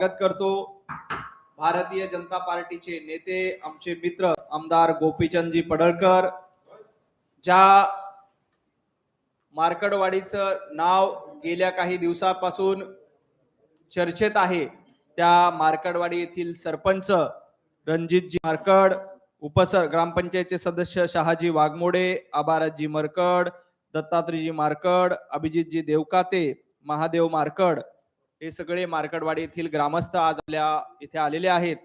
स्वागत करतो. भारतीय जनता पार्टीचे नेते आमचे मित्र आमदार गोपीचंदजी पडळकर ज्या मार्कडवाडीचं नाव गेल्या काही दिवसापासून चर्चेत आहे त्या मार्कडवाडी येथील सरपंच रणजितजी मार्कड उपसर ग्रामपंचायतचे सदस्य शहाजी वाघमोडे आबाराजी मरकड दत्तात्रीजी मार्कड अभिजितजी देवकाते महादेव मार्कड हे सगळे मार्कडवाडी येथील ग्रामस्थ आज आपल्या इथे आलेले आहेत.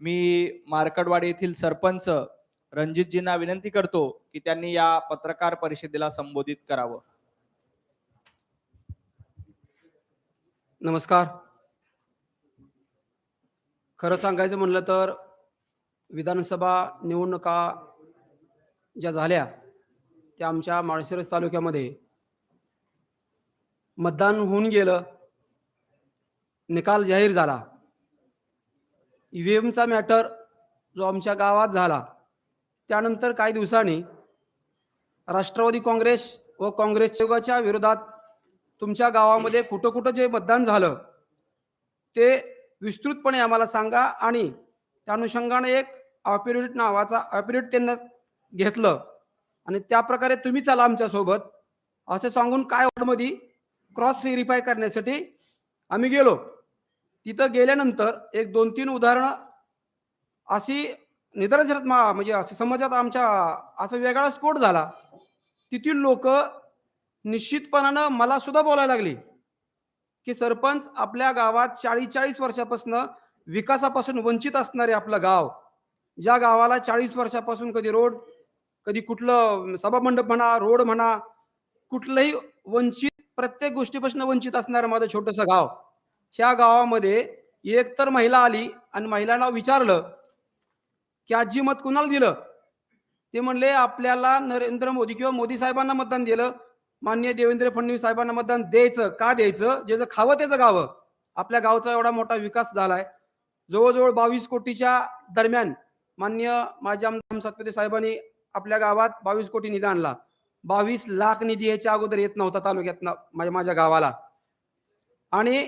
मी मार्कडवाडी येथील सरपंच रणजितजींना विनंती करतो की त्यांनी या पत्रकार परिषदेला संबोधित करावं. नमस्कार. खरं सांगायचं म्हणलं तर विधानसभा निवडणुका ज्या झाल्या त्या आमच्या माळशिरस तालुक्यामध्ये मतदान होऊन गेलं. निकाल जाहीर झाला. ईव्हीएमचा मॅटर जो आमच्या गावात झाला त्यानंतर काही दिवसांनी राष्ट्रवादी काँग्रेस व काँग्रेसच्या विरोधात तुमच्या गावामध्ये कुठं कुठं जे मतदान झालं ते विस्तृतपणे आम्हाला सांगा आणि त्या अनुषंगाने एक ऑपिरिट नावाचा ऑपिरिट त्यांना घेतलं आणि त्या प्रकारे तुम्ही चला आमच्यासोबत असं सांगून काय वाटमध्ये क्रॉस व्हेरीफाय करण्यासाठी आम्ही गेलो. तिथं गेल्यानंतर एक दोन तीन उदाहरणं अशी निदर्शनात मा म्हणजे असं समाजात आमच्या असा वेगळा स्फोट झाला. तिथील लोक निश्चितपणानं मला सुद्धा बोलायला लागली की सरपंच आपल्या गावात चाळीस चाळीस वर्षापासून विकासापासून वंचित असणारे आपलं गाव ज्या गावाला चाळीस वर्षापासून कधी रोड कधी कुठलं सभामंडप म्हणा रोड म्हणा कुठलंही वंचित प्रत्येक गोष्टीपासून वंचित असणारं माझं छोटंसं गाव. ह्या गावामध्ये एक तर महिला आली आणि महिलांना विचारलं की आजी मत कुणाला दिलं? ते म्हणले आपल्याला नरेंद्र मोदी किंवा मोदी साहेबांना मतदान दिलं. मान्य देवेंद्र फडणवीस साहेबांना मतदान द्यायचं का द्यायचं? ज्याचं खावं त्याचं गावं. आपल्या गावचा एवढा मोठा विकास झालाय. जवळजवळ बावीस कोटीच्या दरम्यान मान्य माझ्या आमदार सातपुते साहेबांनी आपल्या गावात बावीस कोटी निधी आणला. बावीस लाख निधी याच्या अगोदर येत नव्हता तालुक्यात माझ्या माझ्या गावाला. आणि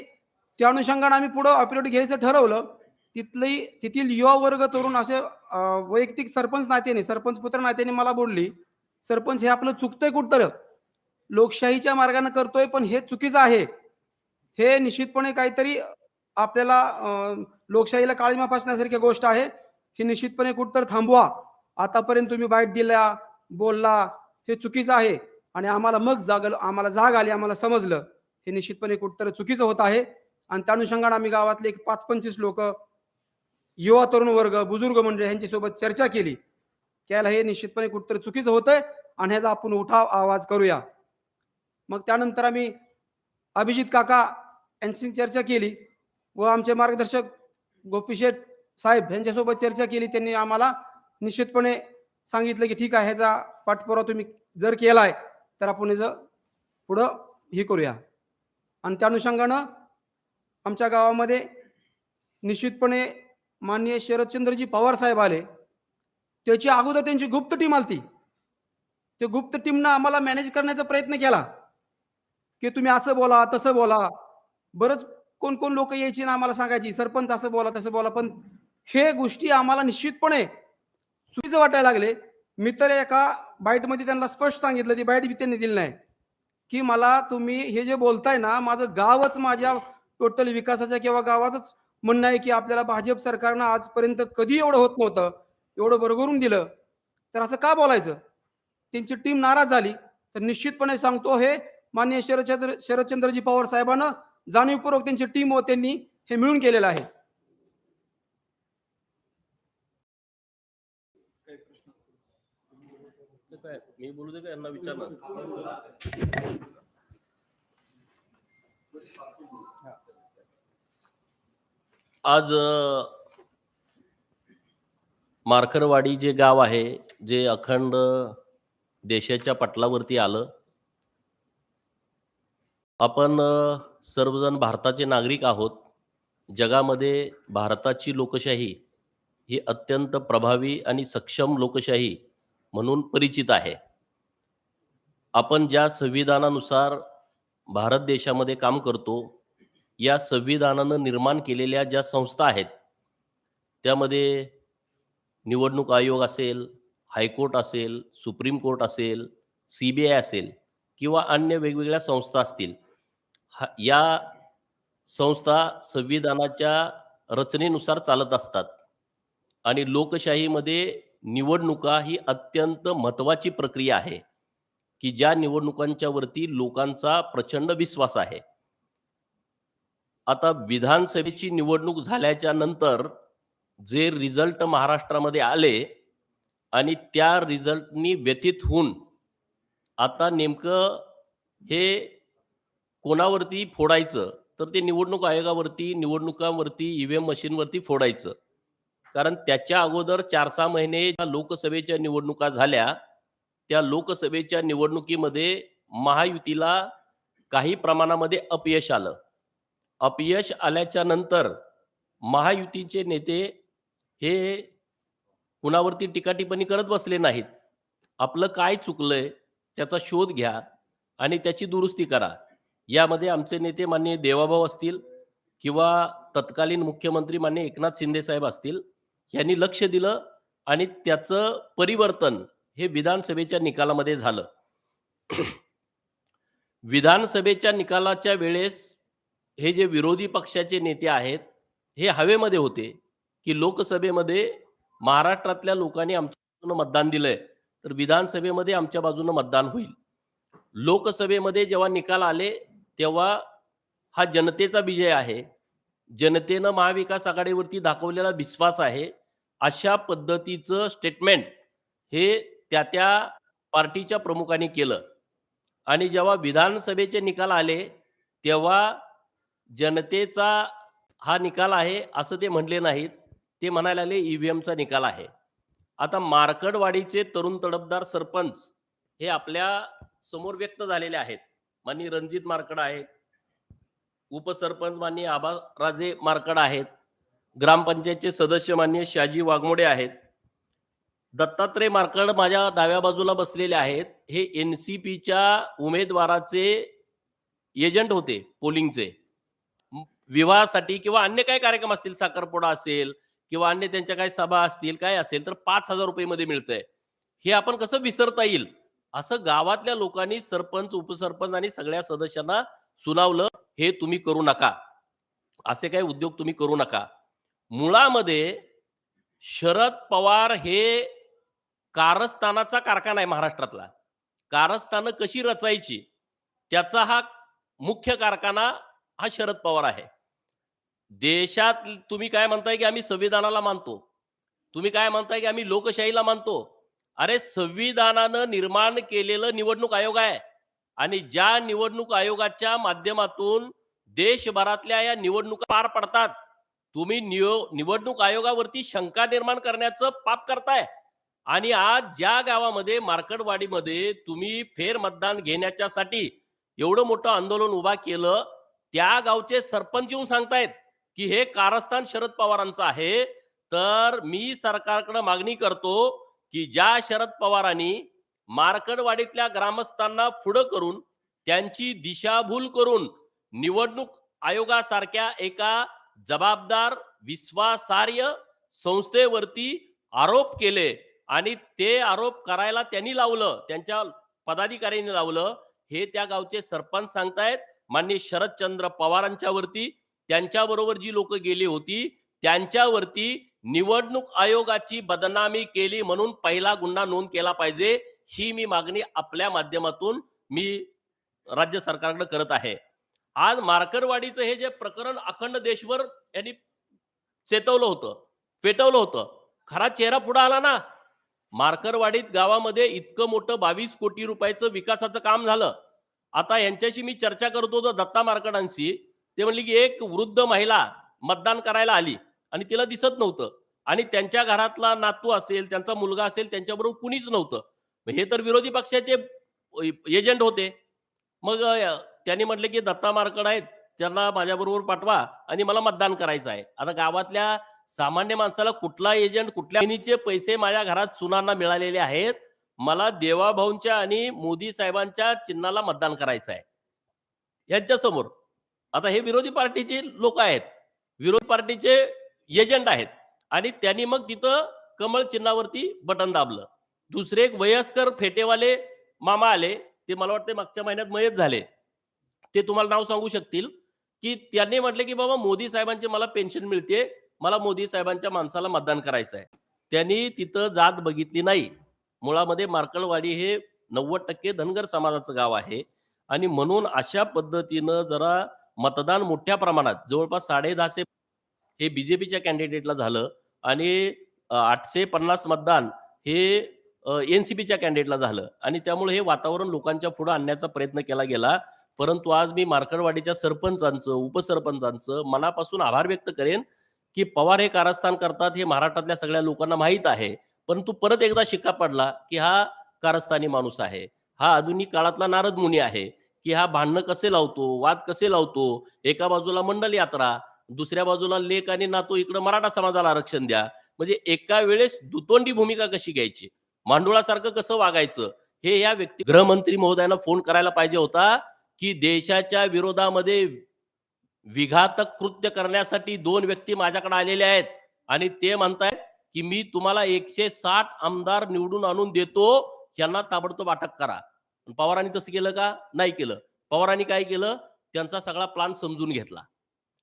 त्या अनुषंगाने आम्ही पुढं ऑपरेट घ्यायचं ठरवलं. तिथली तेथील युवा वर्ग तरुण असे वैयक्तिक सरपंच नात्याने सरपंच पुत्र नात्याने मला बोलली सरपंच हे आपलं चुकतंय कुठतर? लोकशाहीच्या मार्गाने करतोय पण हे चुकीचं आहे. हे निश्चितपणे काहीतरी आपल्याला लोकशाहीला काळीमा फासण्यासारखी गोष्ट आहे. ही निश्चितपणे कुठतर थांबवा. आतापर्यंत तुम्ही बाईट दिल्या बोलला हे चुकीचं आहे. आणि आम्हाला मग जागल आम्हाला जाग आली आम्हाला समजलं. हे निश्चितपणे कुठतर चुकीचं होत आहे. आणि त्या अनुषंगाने आम्ही गावातले एक पाच पंचवीस लोक युवा तरुण वर्ग बुजुर्ग मंडळ यांच्यासोबत चर्चा केली. त्याला हे निश्चितपणे कुठतरी चुकीचं होतंय आणि ह्याचा आपण उठाव आवाज करूया. मग त्यानंतर आम्ही अभिजित काका यांची चर्चा केली व आमचे मार्गदर्शक गोपीशेठ साहेब यांच्यासोबत चर्चा केली. त्यांनी आम्हाला निश्चितपणे सांगितलं की ठीक आहे ह्याचा पाठपुरावा तुम्ही जर केलाय तर आपण ह्याचं पुढं हे करूया. आणि त्या अनुषंगानं आमच्या गावामध्ये निश्चितपणे माननीय शरदचंद्रजी पवार साहेब आले. त्याची अगोदर त्यांची गुप्त टीम आलती. ते गुप्त टीमनं आम्हाला मॅनेज करण्याचा प्रयत्न केला. की तुम्ही असं बोला तसं बोला. बरंच कोण कोण लोक यायची ना आम्हाला सांगायची सरपंच असं बोला तसं बोला. पण हे गोष्टी आम्हाला निश्चितपणे चुकीचं वाटायला लागले. मी तर एका बाईटमध्ये त्यांना स्पष्ट सांगितलं ती बाईट बी त्यांनी दिली नाही. की मला तुम्ही हे जे बोलताय ना माझं गावच माझ्या टोटल विकासाच्या किंवा गावाचंच म्हणणं आहे की आपल्याला भाजप सरकारनं आजपर्यंत कधी एवढं होत नव्हतं एवढं बरगरून दिलं. तर असं का बोलायचं? त्यांची टीम नाराज झाली. तर निश्चितपणे सांगतो हे माननीय शरदचंद्र शरदचंद्रजी पवार साहेबांना जाणीवपूर्वक त्यांची टीम व त्यांनी हे मिळून केलेलं आहे. मी बोलू दे का? यांना विचारणार. आज मारकरवाडी जे गाव आहे जे अखंड देशाच्या पटलावरती आलं आपण सर्वजण भारताचे नागरिक आहोत. जगामध्ये भारताची लोकशाही ही अत्यंत प्रभावी आणि सक्षम लोकशाही म्हणून परिचित आहे. आपण ज्या संविधानानुसार भारत देशामध्ये काम करतो या संविधानानं निर्माण केलेल्या ज्या संस्था आहेत त्यामध्ये निवडणूक आयोग असेल हायकोर्ट असेल सुप्रीम कोर्ट असेल सी बी आय असेल किंवा अन्य वेगवेगळ्या संस्था असतील हा या संस्था संविधानाच्या रचनेनुसार चालत असतात आणि लोकशाहीमध्ये निवडणुका ही अत्यंत महत्त्वाची प्रक्रिया आहे की ज्या निवडणुकांच्या वरती लोकांचा प्रचंड विश्वास आहे. आता विधानसभेची निवडणूक झाल्याच्यानंतर जे रिझल्ट महाराष्ट्रामध्ये आले आणि त्या रिझल्टनी व्यथित होऊन आता नेमकं हे कोणावरती फोडायचं तर ते निवडणूक आयोगावरती निवडणुकांवरती ईव्हीएम मशीनवरती फोडायचं. कारण त्याच्या अगोदर चार सहा महिने ज्या लोकसभेच्या निवडणुका झाल्या त्या लोकसभेच्या निवडणुकीमध्ये महायुतीला काही प्रमाणामध्ये अपयश आलं. अपयश आल्याच्यानंतर महायुतीचे नेते हे कुणावरती टीकाटिपणी करत बसले नाहीत. आपलं काय चुकलंय त्याचा शोध घ्या आणि त्याची दुरुस्ती करा. यामध्ये आमचे नेते मान्य देवाभाऊ असतील किंवा तत्कालीन मुख्यमंत्री मान्य एकनाथ शिंदे साहेब असतील यांनी लक्ष दिलं आणि त्याचं परिवर्तन हे विधानसभेच्या निकालामध्ये झालं. विधानसभेच्या निकालाच्या वेळेस हे जे विरोधी पक्षाचे नेते आहेत हे हवेमध्ये होते की लोकसभेमध्ये महाराष्ट्रातल्या लोकांनी आमच्या बाजूनं मतदान दिलंय तर विधानसभेमध्ये आमच्या बाजूनं मतदान होईल. लोकसभेमध्ये जेव्हा निकाल आले तेव्हा हा जनतेचा विजय आहे. जनतेनं महाविकास आघाडीवरती दाखवलेला विश्वास आहे. अशा पद्धतीचं स्टेटमेंट हे त्या त्या पार्टीच्या प्रमुखांनी केलं. आणि जेव्हा विधानसभेचे निकाल आले तेव्हा जनतेचा हा निकाल आहे असं ते म्हणले नाहीत. ते म्हणायला लागले ईव्हीएमचा निकाल आहे. आता मार्कडवाडीचे तरुण तडफदार सरपंच हे आपल्यासमोर व्यक्त झालेले आहेत. माननीय रणजित मार्कड आहेत. उपसरपंच माननीय आबाराजे मार्कड आहेत. ग्रामपंचायतचे सदस्य मान्य शाजी वाघमोडे आहेत. दत्तात्रय मार्कड माझ्या डाव्या बाजूला बसलेले आहेत. हे एन सी पीच्या उमेदवाराचे एजंट होते पोलिंगचे. विवाहासाठी किंवा अन्य काय कार्यक्रम असतील? साखरपुडा असेल किंवा अन्य त्यांच्या काय सभा असतील काय असेल तर पाच हजार रुपये मध्ये मिळतंय. हे आपण कसं विसरता येईल? असं गावातल्या लोकांनी सरपंच उपसरपंच आणि सगळ्या सदस्यांना सुनावलं हे तुम्ही करू नका. असे काही उद्योग तुम्ही करू नका. मुळामध्ये शरद पवार हे कारस्थानाचा कारखाना आहे महाराष्ट्रातला. कारस्थानं कशी रचायची? त्याचा हा मुख्य कारखाना हा शरद पवार आहे. देशात तुम्ही काय म्हणताय की आम्ही संविधानाला मानतो? तुम्ही काय म्हणताय की आम्ही लोकशाहीला मानतो? अरे संविधानानं निर्माण केलेलं निवडणूक आयोग आहे. आणि ज्या निवडणूक आयोगाच्या माध्यमातून देशभरातल्या या निवडणुका पार पडतात तुम्ही नियो निवडणूक आयोगावरती शंका निर्माण करण्याचं पाप करताय. आणि आज ज्या गावामध्ये मार्कडवाडीमध्ये तुम्ही फेर मतदान घेण्याच्यासाठी एवढं मोठं आंदोलन उभा केलं त्या गावचे सरपंच येऊन सांगतायत की हे कारस्थान शरद पवारांचं आहे. तर मी सरकारकडे मागणी करतो की ज्या शरद पवारांनी मार्कडवाडीतल्या ग्रामस्थांना पुढं करून त्यांची दिशाभूल करून निवडणूक आयोगासारख्या एका जबाबदार विश्वासार्ह संस्थेवरती आरोप केले आणि ते आरोप करायला त्यांनी लावलं त्यांच्या पदाधिकाऱ्यांनी लावलं. हे त्या गावचे सरपंच सांगतायत. माननीय शरदचंद्र पवारांच्या वरती त्यांच्याबरोबर जी लोक गेली होती त्यांच्यावरती निवडणूक आयोगाची बदनामी केली म्हणून पहिला गुन्हा नोंद केला पाहिजे ही मी मागणी आपल्या माध्यमातून मी राज्य सरकारकडे करत आहे. आज मार्करवाडीचं हे जे प्रकरण अखंड देशभर यांनी चेतवलं होतं पेटवलं होतं. खरा चेहरा पुढे आला ना. मार्करवाडीत गावामध्ये इतकं मोठं बावीस कोटी रुपयाचं विकासाचं काम झालं. आता यांच्याशी मी चर्चा करत होतो दत्ता मार्कडांशी. ते म्हणले की एक वृद्ध महिला मतदान करायला आली आणि तिला दिसत नव्हतं. आणि त्यांच्या घरातला नातू असेल त्यांचा मुलगा असेल त्यांच्याबरोबर कुणीच नव्हतं. हे तर विरोधी पक्षाचे एजंट होते. मग त्यांनी म्हटले की दत्ता मार्कड आहेत त्यांना माझ्याबरोबर पाठवा आणि मला मतदान करायचं आहे. आता गावातल्या सामान्य माणसाला कुठला एजंट कुठल्या पैसे माझ्या घरात सुनांना मिळालेले आहेत मला देवाभाऊंच्या आणि मोदी साहेबांच्या चिन्हाला मतदान करायचं आहे. यांच्या समोर आता हे विरोधी पार्टीचे लोक आहेत. विरोधी पार्टीचे एजंट आहेत. आणि त्यांनी मग तिथं कमळ चिन्हावरती बटन दाबलं. दुसरे एक वयस्कर फेटेवाले मामा आले. ते मला वाटते मागच्या महिन्यात मयत झाले. ते तुम्हाला नाव सांगू शकतील की त्यांनी म्हटले की बाबा मोदी साहेबांचे मला पेन्शन मिळते. मला मोदी साहेबांच्या माणसाला मतदान करायचं आहे त्यांनी तिथं जात बघितली नाही. मुळामध्ये मार्कळवाडी हे नव्वद टक्के धनगर समाजाचं गाव आहे. आणि म्हणून अशा पद्धतीनं जरा मतदान मोठ्या प्रमाणात जवळपास साडे दहाशे हे बीजेपीच्या कॅन्डिडेटला झालं आणि आठशे पन्नास मतदान हे एन सी पीच्या कॅन्डिडेटला झालं. आणि त्यामुळे हे वातावरण लोकांच्या पुढे आणण्याचा प्रयत्न केला गेला. परंतु आज मी मार्करवाडीच्या सरपंचांचं उपसरपंचांचं मनापासून आभार व्यक्त करेन की पवार हे कारस्थान करतात हे महाराष्ट्रातल्या सगळ्या लोकांना माहीत आहे. परंतु परत एकदा शिक्का पडला की हा कारस्थानी माणूस आहे. हा आधुनिक काळातला नारद मुनी आहे. की हा भांडणं कसे लावतो वाद कसे लावतो? एका बाजूला मंडल यात्रा दुसऱ्या बाजूला लेख आणि नातो. इकडं मराठा समाजाला आरक्षण द्या. म्हणजे एका वेळेस दुतोंडी भूमिका कशी घ्यायची? मांडुळासारखं कसं वागायचं? हे या व्यक्ती गृहमंत्री महोदयांना फोन करायला पाहिजे होता की देशाच्या विरोधामध्ये विघातक कृत्य करण्यासाठी दोन व्यक्ती माझ्याकडे आलेले आहेत. आणि ते म्हणतायत की मी तुम्हाला एकशे साठ आमदार निवडून आणून देतो. यांना ताबडतोब अटक करा. पवारांनी तसं केलं का? नाही केलं. पवारांनी काय केलं? त्यांचा सगळा प्लान समजून घेतला.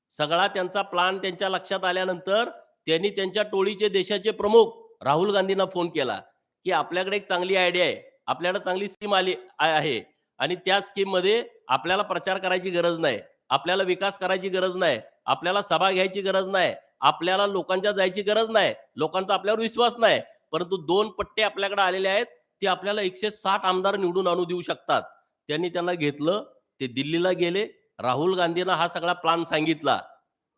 सगळा त्यांचा प्लान त्यांच्या लक्षात आल्यानंतर त्यांनी त्यांच्या टोळीचे देशाचे प्रमुख राहुल गांधींना फोन केला की आपल्याकडे एक चांगली आयडिया आहे. आपल्याला चांगली स्कीम आली आहे. आणि त्या स्कीममध्ये आपल्याला प्रचार करायची गरज नाही. आपल्याला विकास करायची गरज नाही. आपल्याला सभा घ्यायची गरज नाही. आपल्याला लोकांच्या जायची गरज नाही. लोकांचा आपल्यावर विश्वास नाही. परंतु दोन पट्टे आपल्याकडे आलेले आहेत. ते आपल्याला एकशे साठ आमदार निवडून आणू देऊ शकतात. त्यांनी त्यांना घेतलं ते दिल्लीला गेले. राहुल गांधींना हा सगळा प्लान सांगितला.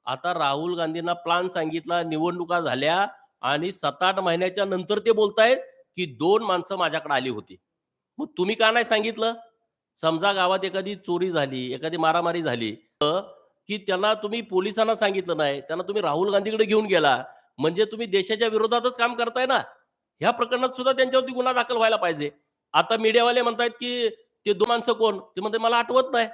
आता राहुल गांधींना प्लान सांगितला निवडणुका झाल्या आणि सात आठ महिन्याच्या नंतर ते बोलतायत की दोन माणसं माझ्याकडे आली होती. मग तुम्ही का नाही सांगितलं? समजा गावात एखादी चोरी झाली एखादी मारामारी झाली तर की त्यांना तुम्ही पोलिसांना सांगितलं नाही त्यांना तुम्ही राहुल गांधीकडे घेऊन गेला. म्हणजे तुम्ही देशाच्या विरोधातच काम करताय ना? ह्या प्रकरणात सुद्धा त्यांच्यावरती गुन्हा दाखल व्हायला पाहिजे. आता मीडियावाले म्हणतायत की ते दोन माणसं कोण? ते म्हणते मला आठवत नाही.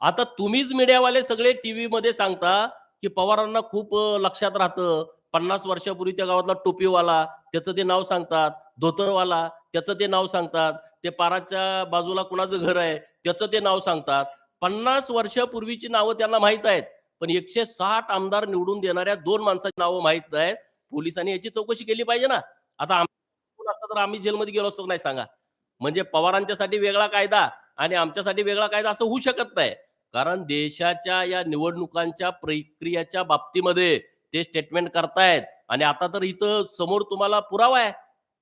आता तुम्हीच मीडियावाले सगळे टीव्ही मध्ये सांगता की पवारांना खूप लक्षात राहतं. पन्नास वर्षापूर्वी त्या गावातला टोपीवाला त्याचं ते नाव सांगतात. धोतरवाला त्याचं ते नाव सांगतात. ते पाराच्या बाजूला कुणाचं घर आहे त्याचं ते नाव सांगतात. पन्नास वर्षापूर्वीची नावं त्यांना माहीत आहेत. पण एकशे साठ आमदार निवडून देणाऱ्या दोन माणसाची नावं माहीत आहेत. पोलिसांनी याची चौकशी केली पाहिजे ना. आता आम- असतं तर आम्ही जेलमध्ये गेलो असतो नाही सांगा? म्हणजे पवारांच्यासाठी वेगळा कायदा आणि आमच्यासाठी वेगळा कायदा असं होऊ शकत नाही. कारण देशाच्या या निवडणुकांच्या प्रक्रियाच्या बाबतीमध्ये ते स्टेटमेंट करतायत. आणि आता तर इथं समोर तुम्हाला पुरावा आहे.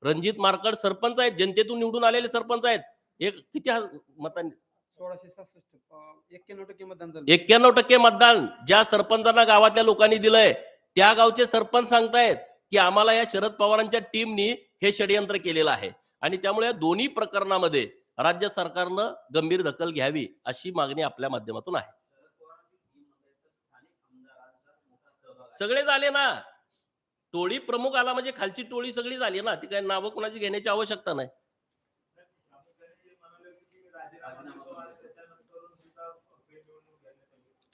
रणजित मारकड सरपंच आहेत. जनतेतून निवडून आलेले सरपंच आहेत. एक किती मतांनी एक्क्याण्णव टक्के मतदान ज्या सरपंचांना गावातल्या लोकांनी दिलंय त्या गावचे सरपंच सांगतायत. की आम्हाला या शरद पवारांच्या टीमनी हे षडयंत्र केलेलं आहे. आणि त्यामुळे या दोन्ही प्रकरणामध्ये राज्य सरकारनं गंभीर दखल घ्यावी अशी मागणी आपल्या माध्यमातून आहे. सगळे झाले ना. टोळी प्रमुख आला म्हणजे खालची टोळी सगळी झाली ना. ती काय नावं कोणाची घेण्याची आवश्यकता नाही.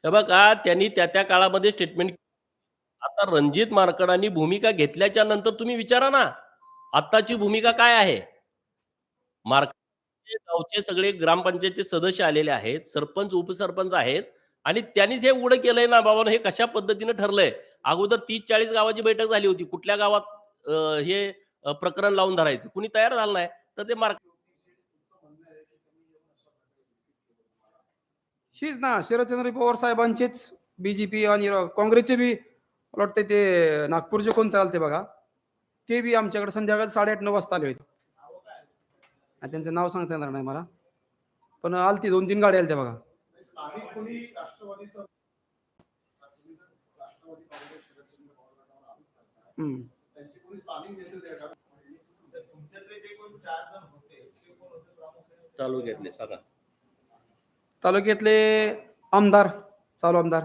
बघा त्यांनी त्या त्या काळामध्ये स्टेटमेंट आता रणजित मार्कडांनी भूमिका घेतल्याच्या नंतर तुम्ही विचारा ना आत्ताची भूमिका काय आहे? मार्कड गावचे सगळे ग्रामपंचायतचे सदस्य आलेले आहेत सरपंच उपसरपंच आहेत आणि त्यांनीच हे उघड केलंय ना बाबा हे कशा पद्धतीने ठरलंय? अगोदर तीस चाळीस गावाची बैठक झाली होती कुठल्या गावात हे प्रकरण लावून धरायचं? कुणी तयार झालं नाही तर ते मार्क हीच ना शरदचंद्र पवार साहेबांचेच बीजेपी आणि काँग्रेसचे बी मला वाटतं ते नागपूरचे कोणते आलते बघा ते बी आमच्याकडे संध्याकाळी साडेआठ नऊ वाजता आले होते. आणि त्यांचं नाव सांगता येणार नाही मला. पण आलती दोन तीन गाड्या आलत्या बघा. कोणी कोणी कोण ते कोण सांगा. तालुक्यातले आमदार चालू आमदार.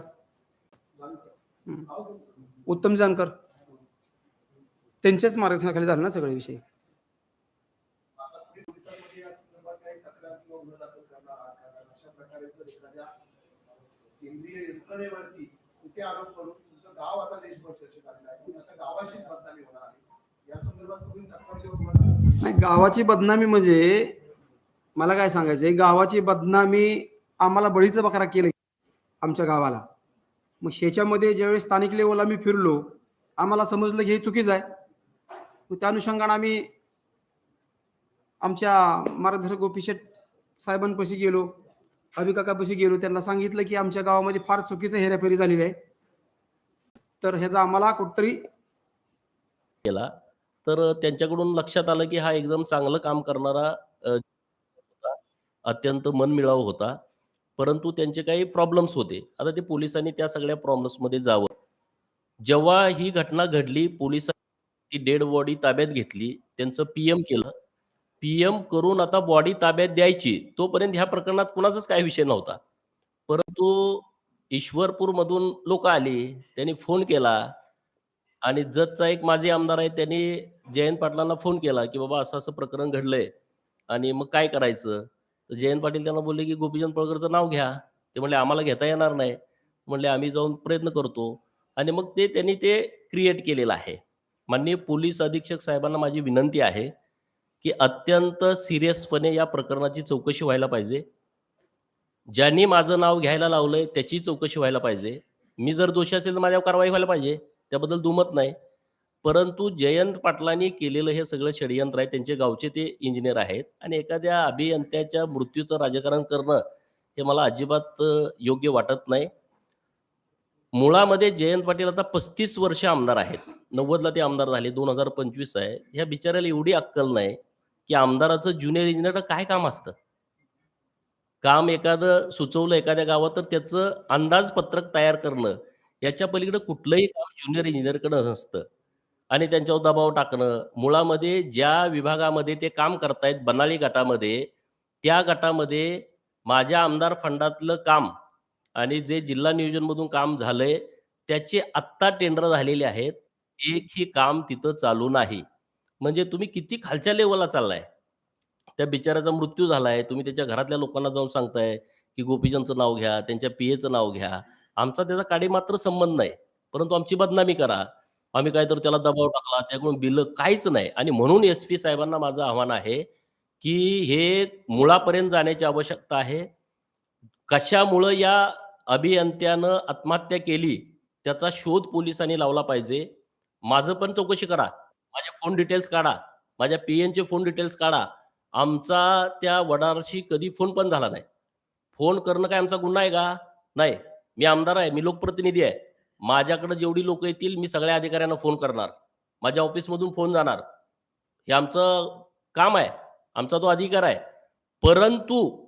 उत्तम जानकर. त्यांच्याच मार्गदर्शनाखाली झालं ना सगळे विषय? नाही गावाची बदनामी म्हणजे मला काय सांगायचंय गावाची बदनामी आम्हाला बळीचं बकरा केलं आमच्या गावाला. मग ह्याच्यामध्ये ज्यावेळेस स्थानिक लेवलला आम्ही फिरलो आम्हाला समजलं की हे चुकीचं आहे. मग त्या अनुषंगाने आम्ही आमच्या मार्गदर्शक गोपीशेठ साहेबांपाशी गेलो अभिकाकापाशी गेलो. त्यांना सांगितलं की आमच्या गावामध्ये फार चुकीचं हेराफेरी झालेली आहे. तर ह्याचा आम्हाला कुठतरी केला. तर त्यांच्याकडून लक्षात आलं की हा एकदम चांगलं काम करणारा अत्यंत मनमिळाव होता. परंतु त्यांचे काही प्रॉब्लेम्स होते. आता ते पोलिसांनी त्या सगळ्या प्रॉब्लेम्समध्ये जावं. जेव्हा ही घटना घडली पोलिसांनी ती डेड बॉडी ताब्यात घेतली त्यांचं पीएम केलं. पीएम करून आता बॉडी ताब्यात द्यायची तोपर्यंत ह्या प्रकरणात कुणाचाच काही विषय नव्हता. परंतु ईश्वरपूरमधून लोक आली त्यांनी फोन केला आणि जतचा एक माजी आमदार आहे त्यांनी जयंत पाटलांना फोन केला की बाबा असं असं प्रकरण घडलंय आणि मग काय करायचं? तर जयंत पाटील त्यांना बोलले की गोपीचंद पळकरचं नाव घ्या. ते म्हणले आम्हाला घेता येणार नाही. म्हणले आम्ही जाऊन प्रयत्न करतो. आणि मग ते त्यांनी ते क्रिएट केलेलं आहे. माननीय पोलीस अधीक्षक साहेबांना माझी विनंती आहे की अत्यंत सिरियसपणे या प्रकरणाची चौकशी व्हायला पाहिजे. ज्यांनी माझं नाव घ्यायला लावलंय त्याची चौकशी व्हायला पाहिजे. मी जर दोषी असेल तर माझ्यावर कारवाई व्हायला पाहिजे. त्याबद्दल दुमत नाही. परंतु जयंत पाटलांनी केलेलं हे सगळं षडयंत्र आहे. त्यांचे गावचे ते इंजिनियर आहेत. आणि एखाद्या अभियंत्याच्या मृत्यूचं राजकारण करणं हे मला अजिबात योग्य वाटत नाही. मुळामध्ये जयंत पाटील आता पस्तीस वर्ष आमदार आहेत. नव्वदला ते आमदार झाले. दोन हजार पंचवीस आहे. ह्या बिचाऱ्याला एवढी अक्कल नाही की आमदाराचं ज्युनियर इंजिनियर काय काम असतं? काम एखादं सुचवलं एखाद्या गावात तर त्याचं अंदाजपत्रक तयार करणं याच्या पलीकडे कुठलंही काम ज्युनियर इंजिनियरकडे नसतं. आणि त्यांच्यावर दबाव टाकणं. मुळामध्ये ज्या विभागामध्ये ते काम करतायत बनाळी गटामध्ये त्या गटामध्ये माझ्या आमदार फंडातलं काम आणि जे जिल्हा नियोजनमधून काम झालंय त्याचे आत्ता टेंडर झालेले आहेत. एकही काम तिथं चालू नाही. म्हणजे तुम्ही किती खालच्या लेवलला चाललाय? त्या बिचाऱ्याचा मृत्यू झालाय. तुम्ही त्याच्या घरातल्या लोकांना जाऊन सांगताय की गोपीचंदचं नाव घ्या त्यांच्या पीएचं नाव घ्या. आमचा त्याचा काडी मात्र संबंध नाही. परंतु आमची बदनामी करा. आम्ही काय तर त्याला दबाव टाकला त्याकडून बिल काहीच नाही. आणि म्हणून एस पी साहेबांना माझं आव्हान आहे की हे मुळापर्यंत जाण्याची आवश्यकता आहे. कशामुळं या अभियंत्यानं आत्महत्या केली त्याचा शोध पोलिसांनी लावला पाहिजे. माझं पण चौकशी करा. माझे फोन डिटेल्स काढा. माझ्या पीएनचे फोन डिटेल्स काढा. आमचा त्या वडारशी कधी फोन पण झाला नाही. फोन करणं काय आमचा गुन्हा आहे का? नाही. मी आमदार आहे. मी लोकप्रतिनिधी आहे. माझ्याकडे जेवढी लोक येतील मी सगळ्या अधिकाऱ्यांना फोन करणार. माझ्या ऑफिसमधून फोन जाणार. हे आमचं काम आहे. आमचा तो अधिकार आहे. परंतु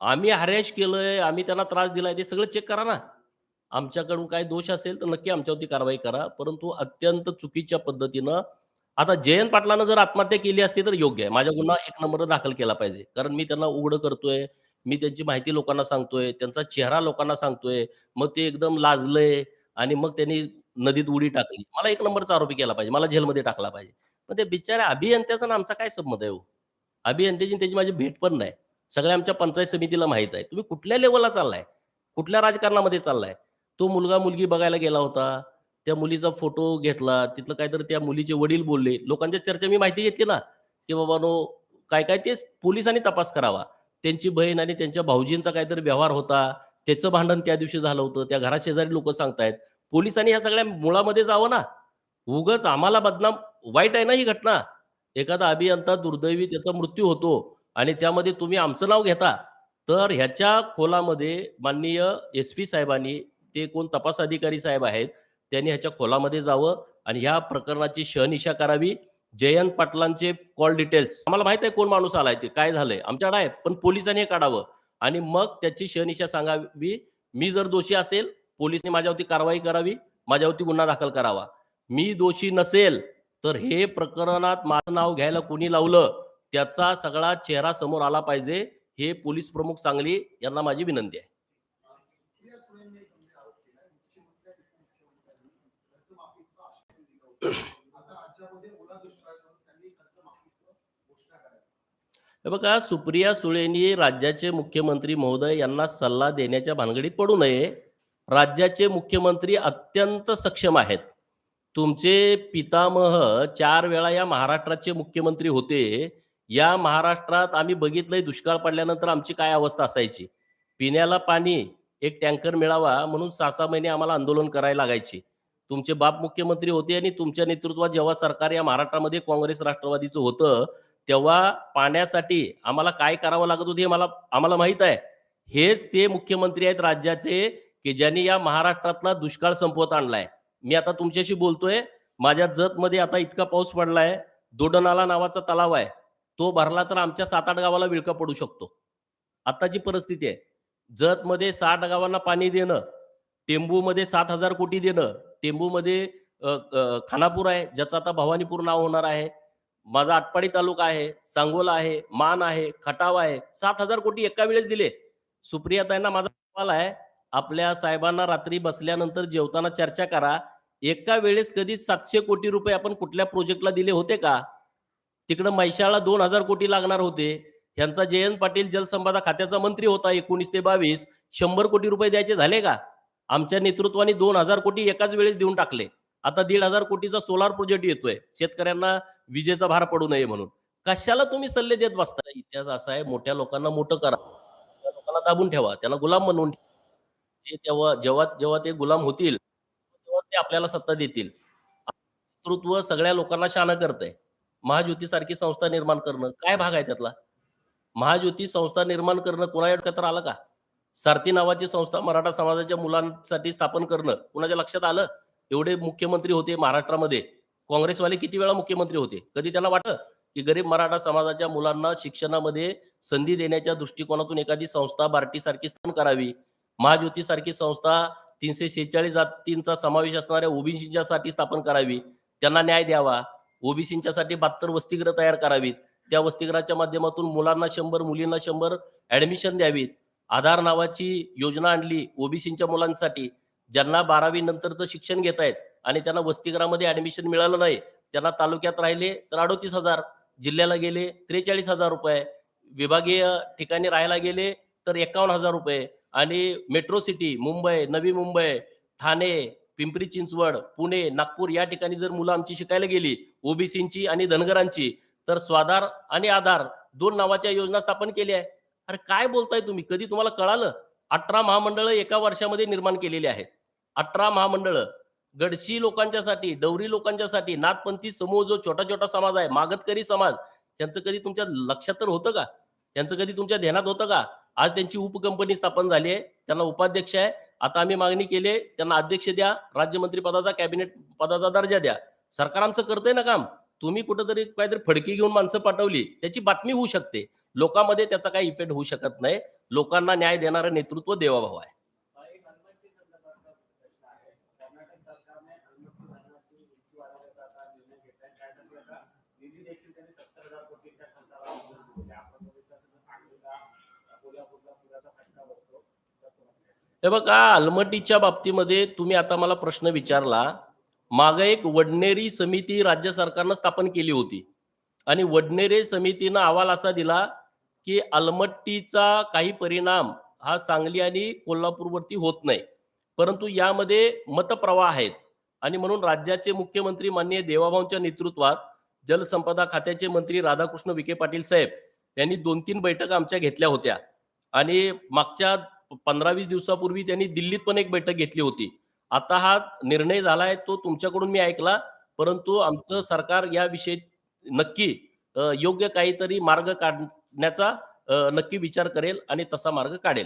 आम्ही हरॅश केलंय आम्ही त्यांना त्रास दिलाय ते सगळं चेक करा ना. आमच्याकडून काय दोष असेल तर नक्की आमच्यावरती कारवाई करा. परंतु अत्यंत चुकीच्या पद्धतीनं आता जयंत पाटलानं जर आत्महत्या केली असती तर योग्य आहे. माझ्या गुन्हा एक नंबर दाखल केला पाहिजे. कारण मी त्यांना उघडं करतोय. मी त्यांची माहिती लोकांना सांगतोय. त्यांचा चेहरा लोकांना सांगतोय. मग ते एकदम लाजलंय. आणि मग त्यांनी नदीत उडी टाकली. मला एक नंबरचा आरोपी केला पाहिजे. मला जेलमध्ये टाकला पाहिजे. पण ते बिचाऱ्या अभियंत्याचा ना आमचा काय संबंध आहे हो? अभियंत्याची त्याची माझी भेट पण नाही. सगळ्या आमच्या पंचायत समितीला माहीत आहे. तुम्ही कुठल्या लेवलला चाललाय? कुठल्या राजकारणामध्ये चाललाय? तो मुलगा मुलगी बघायला गेला होता. त्या मुलीचा फोटो घेतला. तिथलं काहीतरी त्या मुलीचे वडील बोलले. लोकांच्या चर्चा मी माहिती घेतली ना की बाबा नो काय काय ते पोलिसांनी तपास करावा. त्यांची बहीण आणि त्यांच्या भाऊजींचा काहीतरी व्यवहार होता. त्याचं भांडण त्या दिवशी झालं होतं. त्या घराशेजारी लोक सांगतायत. पोलिसांनी ह्या सगळ्या मुळामध्ये जावं ना. उगच आम्हाला बदनाम वाईट आहे ना ही घटना. एखादा अभियंता दुर्दैवी त्याचा मृत्यू होतो आणि त्यामध्ये तुम्ही आमचं नाव घेता. तर ह्याच्या खोलामध्ये माननीय एस पी साहेबांनी ते कोण तपास अधिकारी साहेब आहेत त्यांनी ह्याच्या खोलामध्ये जावं आणि ह्या प्रकरणाची शहनिशा करावी. जयंत पाटलांचे कॉल डिटेल्स. आम्हाला माहीत आहे कोण माणूस आलाय ते काय झालंय. आमच्याकडे आहे पण पोलिसांनी हे काढावं. आणि मग त्याची शहनिशा सांगावी. मी जर दोषी असेल पोलिसने माझ्यावरती कारवाई करावी माझ्यावरती गुन्हा दाखल करावा. मी दोषी नसेल तर हे प्रकरणात माझं नाव घ्यायला कोणी लावलं त्याचा सगळा चेहरा समोर आला पाहिजे हे पोलीस प्रमुख सांगली यांना माझी विनंती आहे. हे बघा सुप्रिया सुळेंनी राज्याचे मुख्यमंत्री महोदय यांना सल्ला देण्याच्या भानगडीत पडू नये. राज्याचे मुख्यमंत्री अत्यंत सक्षम आहेत. तुमचे पितामह चार वेळा या महाराष्ट्राचे मुख्यमंत्री होते. या महाराष्ट्रात आम्ही बघितलंय दुष्काळ पडल्यानंतर आमची काय अवस्था असायची? पिण्याला पाणी एक टँकर मिळावा म्हणून सहा सहा महिने आम्हाला आंदोलन करायला लागायची. तुमचे बाप मुख्यमंत्री होते आणि तुमच्या नेतृत्वात जेव्हा सरकार या महाराष्ट्रामध्ये काँग्रेस राष्ट्रवादीचं होतं तेव्हा पाण्यासाठी आम्हाला काय करावं लागत होते हे मला आम्हाला माहीत आहे. हेच ते मुख्यमंत्री आहेत राज्याचे की ज्यांनी या महाराष्ट्रातला दुष्काळ संपवत आणलाय. मी आता तुमच्याशी बोलतोय. माझ्या जतमध्ये आता इतका पाऊस पडलाय. दोडनाला नावाचा तलाव आहे. तो भरला तर आमच्या सात आठ गावाला विळका पडू शकतो. आताची परिस्थिती आहे. जतमध्ये साठ गावांना पाणी देणं टेंबूमध्ये सात हजार कोटी देणं टेंबूमध्ये खानापूर आहे ज्याचं आता भवानीपूर नाव होणार आहे. माझा आटपाडी तालुका आहे सांगोला आहे मान आहे खटाव आहे. सात हजार कोटी एका वेळेस दिले. सुप्रियाताईंना माझा सवाल आहे आपल्या साहेबांना रात्री बसल्यानंतर जेवताना चर्चा करा. एका वेळेस कधी सातशे कोटी रुपये आपण कुठल्या प्रोजेक्टला दिले होते का? तिकडं मैशाळा दोन हजार कोटी लागणार होते. यांचा जयंत पाटील जलसंपदा खात्याचा मंत्री होता एकोणीस ते बावीस. शंभर कोटी रुपये द्यायचे झाले का? आमच्या नेतृत्वाने दोन हजार कोटी एकाच वेळेस देऊन टाकले. आता दीड हजार कोटीचा सोलार प्रोजेक्ट येतोय. शेतकऱ्यांना विजेचा भार पडू नये म्हणून. कशाला तुम्ही सल्ले देत बसता इतिहास असा आहे मोठ्या लोकांना मोठं करा. लोकांना दाबून ठेवा. त्यांना गुलाम बनवून ठेवा. ते तेव्हा जेव्हा जेव्हा ते गुलाम होतील तेव्हा ते आपल्याला सत्ता देतील. नेतृत्व सगळ्या लोकांना शान करतंय. महाज्योती सारखी संस्था निर्माण करणं काय भाग आहे त्यातला? महाज्योती संस्था निर्माण करणं कोणाच्या एकत्र आलं का? सारथी नावाची संस्था मराठा समाजाच्या मुलांसाठी स्थापन करणं कुणाच्या लक्षात आलं? एवढे मुख्यमंत्री होते महाराष्ट्रामध्ये. काँग्रेसवाले किती वेळा मुख्यमंत्री होते? कधी त्यांना वाटलं की गरीब मराठा समाजाच्या मुलांना शिक्षणामध्ये संधी देण्याच्या दृष्टिकोनातून एखादी संस्था बार्टी सारखी स्थापन करावी? महाज्योतीसारखी संस्था तीनशे शेहेचाळीस जातींचा समावेश असणाऱ्या ओबीसींच्यासाठी स्थापन करावी. त्यांना न्याय द्यावा. ओबीसींच्यासाठी बहात्तर वसतिगृह तयार करावीत. त्या वसतिगृहाच्या माध्यमातून मुलांना शंभर मुलींना शंभर ऍडमिशन द्यावीत. आधार नावाची योजना आणली ओबीसीच्या मुलांसाठी. ज्यांना बारावी नंतरचं शिक्षण घेत आहेत आणि त्यांना वसतिगृहामध्ये ऍडमिशन मिळालं नाही त्यांना तालुक्यात राहिले तर अडोतीस हजार जिल्ह्याला गेले त्रेचाळीस हजार रुपये विभागीय ठिकाणी राहायला गेले तर एकावन्न हजार रुपये आणि मेट्रो सिटी मुंबई नवी मुंबई ठाणे पिंपरी चिंचवड पुणे नागपूर या ठिकाणी जर मुलं आमची शिकायला गेली ओबीसीची आणि धनगरांची तर स्वाधार आणि आधार दोन नावाच्या योजना स्थापन केल्या आहे अरे काय बोलताय तुम्ही? कधी तुम्हाला कळालं? अठरा महामंडळं एका वर्षामध्ये निर्माण केलेली आहेत. अठरा महामंडळं. गडशी लोकांच्यासाठी डवरी लोकांच्यासाठी नाथपंथी समूह जो छोटा छोटा समाज आहे मागतकरी समाज यांचं कधी तुमच्या लक्षात तर होतं का? यांचं कधी तुमच्या ध्यानात होतं का? आज त्यांची उपकंपनी स्थापन झाली आहे त्यांना उपाध्यक्ष आहे. आता आम्ही मागणी केली आहे त्यांना अध्यक्ष द्या राज्यमंत्री पदाचा कॅबिनेट पदाचा दर्जा द्या. सरकार आमचं करतंय ना काम. तुम्ही कुठंतरी काहीतरी फडकी घेऊन माणसं पाठवली त्याची बातमी होऊ शकते. लोकांमध्ये त्याचा काही इफेक्ट होऊ शकत नाही. लोकांना न्याय देणारं नेतृत्व देवाभाव आहे. हे बघा अलमटीच्या बाबतीमध्ये तुम्ही आता मला प्रश्न विचारला मागे एक वडनेरी समिती राज्य सरकारनं स्थापन केली होती. आणि वडनेरे समितीनं अहवाल असा दिला की अलमट्टीचा काही परिणाम हा सांगली आणि कोल्हापूरवरती होत नाही. परंतु यामध्ये मतप्रवाह आहेत. आणि म्हणून राज्याचे मुख्यमंत्री माननीय देवाभाऊंच्या नेतृत्वात जलसंपदा खात्याचे मंत्री राधाकृष्ण विखे पाटील साहेब यांनी दोन तीन बैठका आमच्या घेतल्या होत्या. आणि मागच्या पंधरा वीस दिवसापूर्वी त्यांनी दिल्लीत पण एक बैठक घेतली होती. आता हा निर्णय झालाय तो तुमच्याकडून मी ऐकला परंतु आमचं सरकार याविषयी नक्की योग्य काहीतरी मार्ग काढण्याचा नक्की विचार करेल आणि तसा मार्ग काढेल.